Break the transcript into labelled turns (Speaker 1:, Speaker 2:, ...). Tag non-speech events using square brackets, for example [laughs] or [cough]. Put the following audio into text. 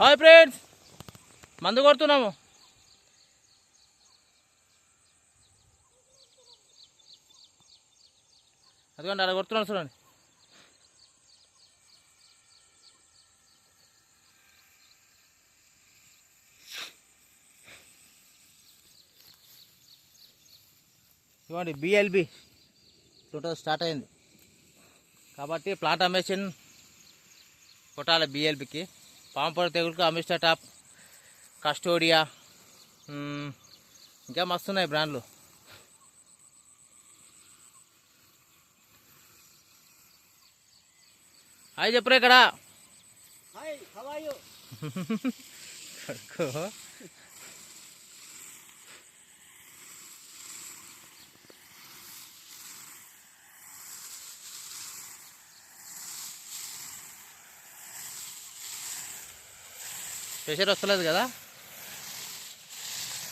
Speaker 1: Hi friends. మందు కొడుతున్నాము. అదిగోండి అలా కొడుతున్నాను చూడండి. ఇవ్వండి బిఎల్బి టూ స్టార్ట్ అయింది. కాబట్టి ప్లాట్ అమ్మేషన్ కొట్టాలి బిఎల్బికి పాంపర్ తెగులుకు అమిస్టర్ టాప్ కస్టోడియా ఇంకా మస్తున్నాయి బ్రాండ్లు. హాయ్ చెప్పురా ఇక్కడ? [laughs] ప్రెషర్ వస్తలేదు కదా?